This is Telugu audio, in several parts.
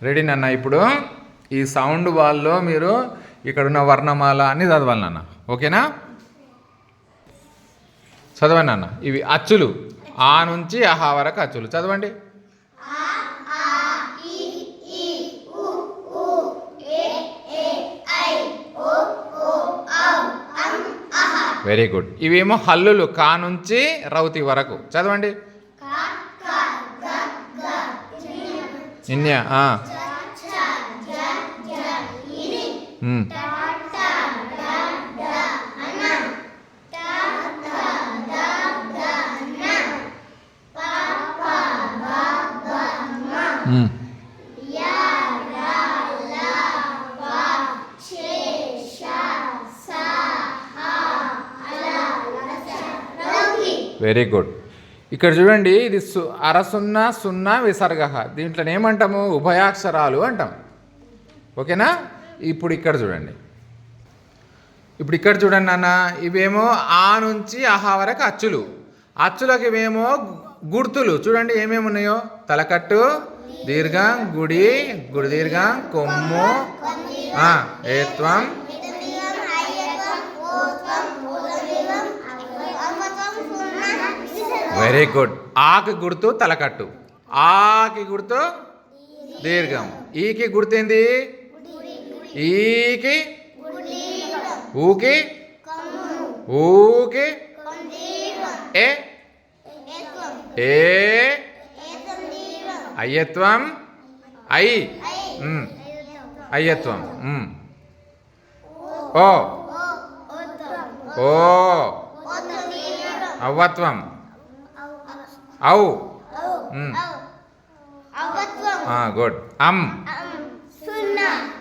రెడీ నాన్న ఇప్పుడు ఈ సౌండ్ వాల్లో మీరు ఇక్కడున్న వర్ణమాల అన్ని చదవాలి నాన్న ఓకేనా? చదవండి నాన్న ఇవి అచ్చులు ఆ నుంచి అహా వరకు అచ్చులు చదవండి. వెరీ గుడ్ ఇవేమో హల్లులు కా నుంచి రౌతి వరకు చదవండి. ఇన్య ఆ. ఉమ్. ఉమ్. వెరీ గుడ్ ఇక్కడ చూడండి ఇది సు అర సున్నా సున్నా విసర్గ. దీంట్లో ఏమంటాము? ఉభయాక్షరాలు అంటాం. ఓకేనా? ఇప్పుడు ఇక్కడ చూడండి. ఇప్పుడు ఇక్కడ చూడండి నాన్న ఇవేమో ఆ నుంచి ఆహా వరకు అచ్చులు. అచ్చులకు ఇవేమో గుర్తులు. చూడండి ఏమేమి ఉన్నాయో? తలకట్టు దీర్ఘం గుడి గుడి దీర్ఘం కొమ్ము ఏత్వం వెరీ గుడ్. ఆకి గుర్తు తలకట్టు. ఆకి గుర్తు దీర్ఘం. ఈకి గుర్తేంది ఈకి ఊకి ఊకి ఏ? ఏ? అయ్యత్వం. ఐ. అయ్యత్వం. ఓ. ఓ. అవ్వత్వం. ఔ గుడ్. అమ్.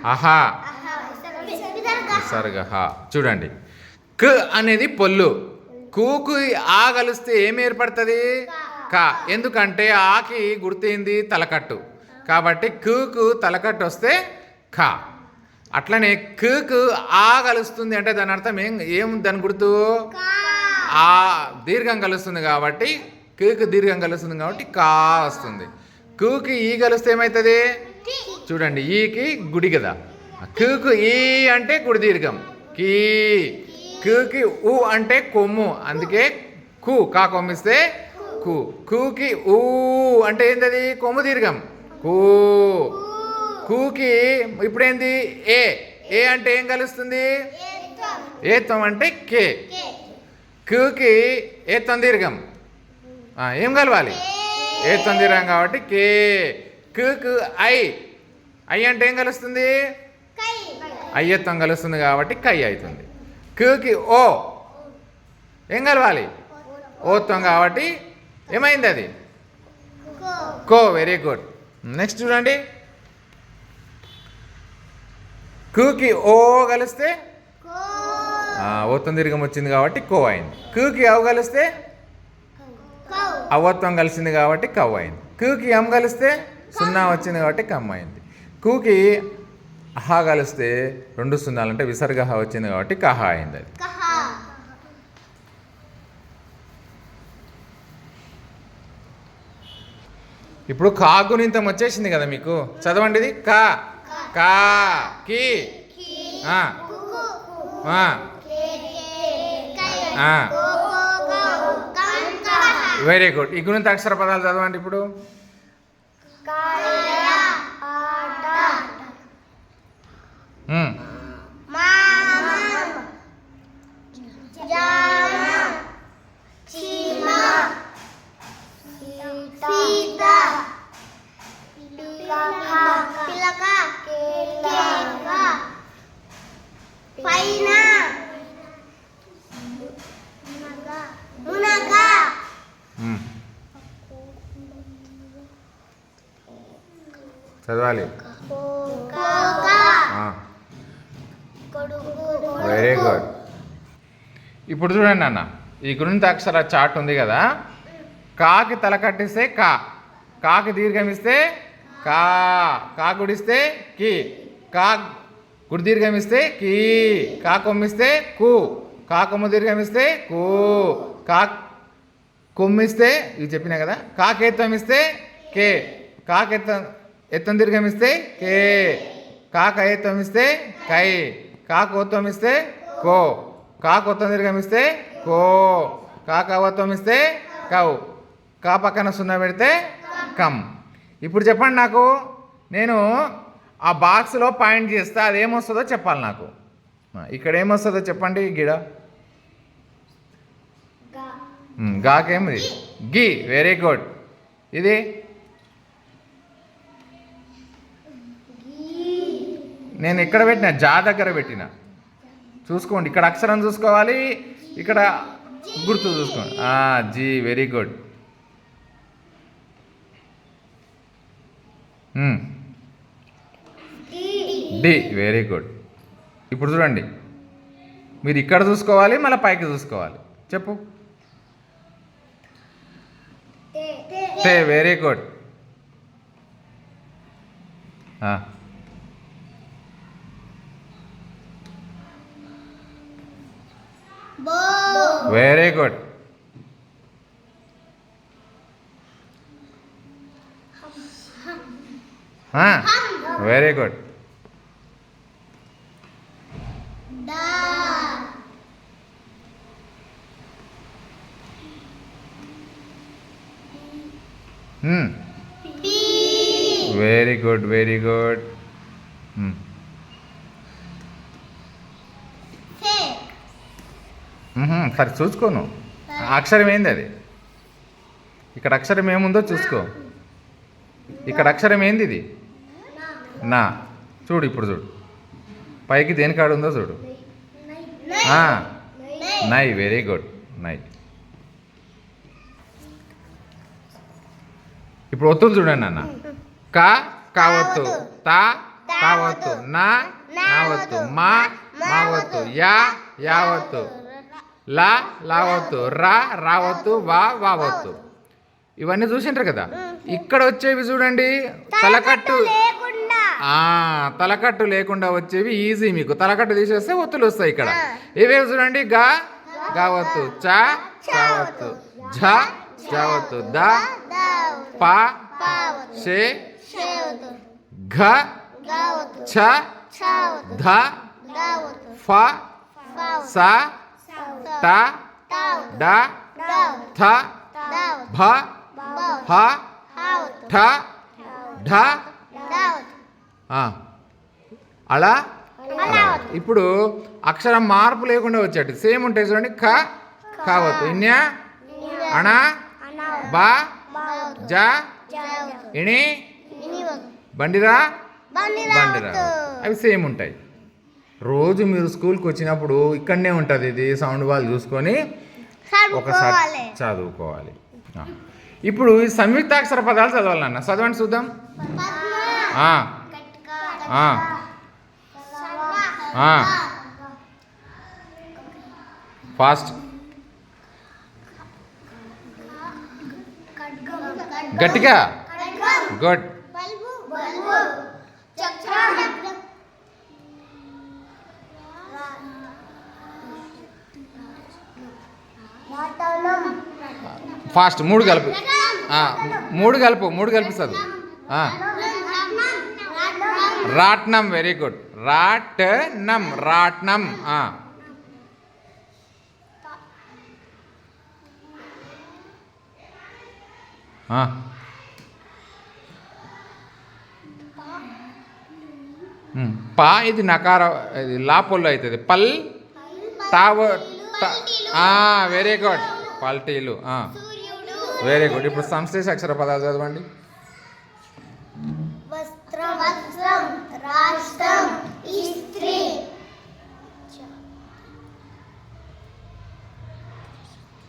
అహా. చూడండి. క్ అనేది పొల్లు. కూకు ఆ కలిస్తే ఏం ఏర్పడుతుంది? క. ఎందుకంటే ఆకి గుర్తేంది తలకట్టు. కాబట్టి కుకు తలకట్టు వస్తే ఖ అట్లనే కుకు ఆ కలుస్తుంది అంటే దాని అర్థం ఏం ఏం దాని గుర్తు? ఆ దీర్ఘం కలుస్తుంది కాబట్టి కుకు దీర్ఘం కలుస్తుంది కాబట్టి కా వస్తుంది. కుకి ఈ కలిస్తే ఏమవుతుంది చూడండి ఈకి గుడి కదా. కుకు ఈ అంటే గుడి దీర్ఘం. కీ. కుకి ఊ అంటే కొమ్ము. అందుకే కు. కా కొమ్మిస్తే కు. కుకి ఊ అంటే ఏంటది కొమ్ము దీర్ఘం. కూ. కూకి ఇప్పుడేంది? ఏ. ఏ అంటే ఏం కలుస్తుంది? ఏత్వం. అంటే కే. కుకి ఏత్వం దీర్ఘం. ఏం కలవాలి? ఏత్వం దీర్ఘం కాబట్టి కే. కుకు ఐ. ఐ అంటే ఏం కలుస్తుంది? అయ్యత్వం కలుస్తుంది కాబట్టి కై అవుతుంది. కుకి ఓ. ఏం కలవాలి? ఓత్వం కాబట్టి ఏమైంది అది? కో వెరీ గుడ్. నెక్స్ట్ చూడండి. కుకి ఓ కలిస్తే? ఓత్వం దీర్ఘం వచ్చింది కాబట్టి కో అయింది. కుకి అవు కలిస్తే? అవత్వం కలిసింది కాబట్టి కవ్ అయింది కుకి ఎం కలిస్తే? సున్నా వచ్చింది కాబట్టి కమ్ అయింది కూకి అహా కలిస్తే రెండు సున్నాలు అంటే విసర్గ హ వచ్చింది కాబట్టి కహ అయింది అది. ఇప్పుడు కాగునింతం వచ్చేసింది కదా మీకు? చదవండి ఇది కా. కా. కి. ఆ, ఆ, ఆ. వెరీ గుడ్ ఈ గుణిత అక్షర పదాలు చదవండి ఇప్పుడు ఉమ్, పైన మునగా ఉమ్. చదవాలి వెరీ గుడ్ ఇప్పుడు చూడండి అన్న ఈ గుణిత అక్షర చార్ట్ ఉంది కదా. కాకి తల కట్టిస్తే కా కాకి దీర్ఘం ఇస్తే కా కా గుడిస్తే కి కా గుడి దీర్ఘం ఇస్తే కీ కా కొమ్మిస్తే కు కా కొమ్మ దీర్ఘం ఇస్తే కు కా కొమ్మిస్తే ఇది చెప్పినా కదా కాకేత్వం ఇస్తే కే కాకెత్తం ఎత్తం దీర్ఘమిస్తే కే కాక ఏత్తం ఇస్తే కై కాక ఇస్తే కో. కాక ఒత్తం దీర్ఘమిస్తే కో. కాక అవత్వం ఇస్తే కౌ. కా పక్కన సున్నా పెడితే కమ్ ఇప్పుడు చెప్పండి నాకు. నేను ఆ బాక్స్లో పాయింట్ చేస్తే అది ఏమొస్తుందో చెప్పాలి నాకు. ఇక్కడ ఏమొస్తుందో చెప్పండి గిడ. గాకేమిది? గి వెరీ గుడ్. ఇది? నేను ఎక్కడ పెట్టిన జా దగ్గర పెట్టిన. చూసుకోండి. ఇక్కడ అక్షరం చూసుకోవాలి ఇక్కడ గుర్తు చూసుకోండి. జీ వెరీ గుడ్. డి వెరీ గుడ్. ఇప్పుడు చూడండి. మీరు ఇక్కడ చూసుకోవాలి మళ్ళీ పైకి చూసుకోవాలి. చెప్పు. తే very good. very good. Huh? Very good. Hmm. Very good very good. Hmm. సరే చూసుకోను అక్షరం ఏంది అది ఇక్కడ అక్షరం ఏముందో చూసుకో. ఇక్కడ అక్షరం ఏంది ఇది నా. చూడు ఇప్పుడు చూడు. పైకి దేని కాడు ఉందో చూడు. నై. Very good. నై. ఇప్పుడు ఒత్తులు చూడండి అన్న కా కావత్తు తా కావత్తు నా నావత్తు మా మావత్తు యా యావత్తు. లా లావత్తు రా రావత్తు వా వావత్తు. ఇవన్నీ చూసింటారు కదా? ఇక్కడ వచ్చేవి చూడండి తలకట్టు. తలకట్టు లేకుండా. వచ్చేవి ఈజీ మీకు. తలకట్టు తీసేస్తే ఒత్తులు వస్తాయి ఇక్కడ. ఇవే చూడండి? గా గావత్తు చా చావత్తు ఝ జావత్తు ద పా షే ఘ ఛ ధ ఫ స తావతు డ థ భ హ ఠ ఢ. అలా? ఇప్పుడు అక్షరం మార్పు లేకుండా వచ్చేటి సేమ్ ఉంటాయి చూడండి. ఖ కావత్తు. ఇన్యా అణ బా జ ఇణి బండిరా బండిరా. అవి సేమ్ ఉంటాయి. రోజు మీరు స్కూల్కి వచ్చినప్పుడు ఇక్కడనే ఉంటుంది ఇది సౌండ్ వాళ్ళు చూసుకొని ఒకసారి చదువుకోవాలి. ఇప్పుడు ఈ సంయుక్తాక్షర పదాలు చదవాలి నాన్న చదవండి చూద్దాం. ఫాస్ట్. గట్టిగా? గుడ్. ఫాస్ట్ మూడు కలుపు. మూడు కలుపు మూడు కలిపి చదువు రాట్నం వెరీ గుడ్. రాట్నం రాట్నం పా ఇది నకార ఇది లాపొల్లు అవుతుంది. పల్ తావ వెరీ గుడ్. పల్టీలు వెరీ గుడ్ ఇప్పుడు సంశ్లేష అక్షర పదాలు చదవండి.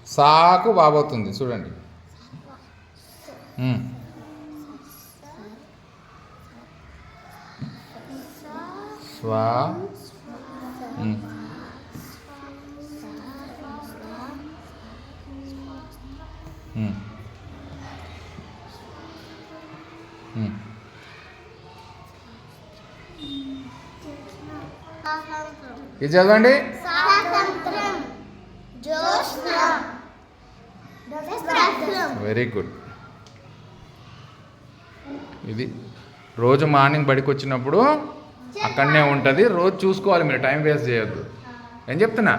సాకు బాబోతుంది. చూడండి. స్వా. ఇది చదవండి వెరీ గుడ్ ఇది రోజు మార్నింగ్ బడికి వచ్చినప్పుడు అక్కడనే ఉంటుంది. రోజు చూసుకోవాలి మీరు టైం వేస్ట్ చేయొద్దు. ఏం చెప్తున్నా?